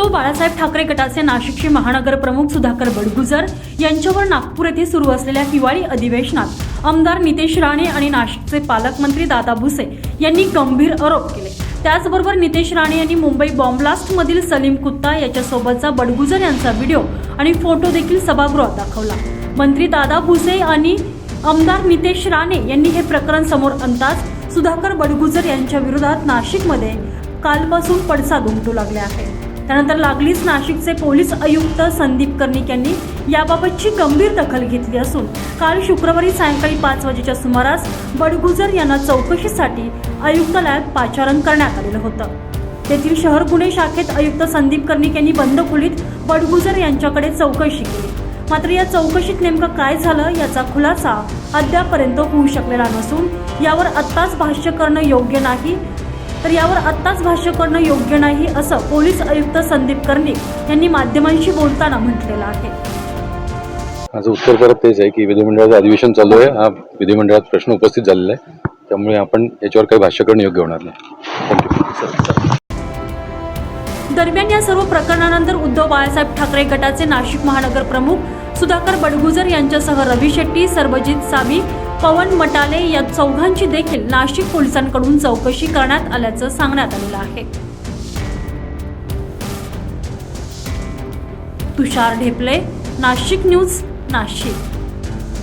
उद्धव बाळासाहेब ठाकरे गटाचे नाशिकचे महानगर प्रमुख सुधाकर बडगुजर यांच्यावर नागपूर येथे सुरू असलेल्या हिवाळी अधिवेशनात आमदार नितेश राणे आणि नाशिकचे पालकमंत्री दादा भुसे यांनी गंभीर आरोप केले. त्याचबरोबर नितेश राणे यांनी मुंबई बॉम्बलास्टमधील सलीम कुत्ता याच्यासोबतचा बडगुजर यांचा व्हिडिओ आणि फोटो देखील सभागृहात दाखवला. मंत्री दादा भुसे आणि आमदार नितेश राणे यांनी हे प्रकरण समोर आणताच सुधाकर बडगुजर यांच्या विरोधात नाशिकमध्ये कालपासून पडसाद उमटू लागले आहे. त्यानंतर लागलीच नाशिकचे पोलीस आयुक्त संदीप कर्णिक यांनी याबाबतची गंभीर दखल घेतली असून काल शुक्रवारी सायंकाळी पाच वाजेच्या सुमारास बडगुजर यांना चौकशीसाठी आयुक्तालयात पाचारण करण्यात आलेलं होतं. तेथील शहर गुन्हे शाखेत आयुक्त संदीप कर्णिक यांनी बंद खोलीत बडगुजर यांच्याकडे चौकशी केली. मात्र या चौकशीत नेमकं काय झालं याचा खुलासा अद्यापर्यंत होऊ शकलेला नसून यावर आत्ताच भाष्य करणं योग्य नाही तर यावर आत्ताच भाष्य करणं योग्य नाही असं पोलीस आयुक्त संदीप कर्णिक यांनी माध्यमांशी बोलताना म्हटलेलं आहे. माझं उत्तर परत तेच आहे की विधिमंडळाचं अधिवेशन चालू आहे. हा विधिमंडळात प्रश्न उपस्थित झालेला आहे. त्यामुळे आपण याच्यावर काही भाष्य करणं योग्य होणार नाही. दरम्यान या सर्व प्रकरणानंतर उद्धव बाळासाहेब ठाकरे गटाचे नाशिक महानगर प्रमुख सुधाकर बडगुजर यांच्यासह रवी शेट्टी सर्वजित सामी पवन मटाले या चौघांची देखील नाशिक पोलिसांकडून चौकशी करण्यात आल्याचं सांगण्यात आलेलं आहे. तुषार ढेपले नाशिक न्यूज नाशिक.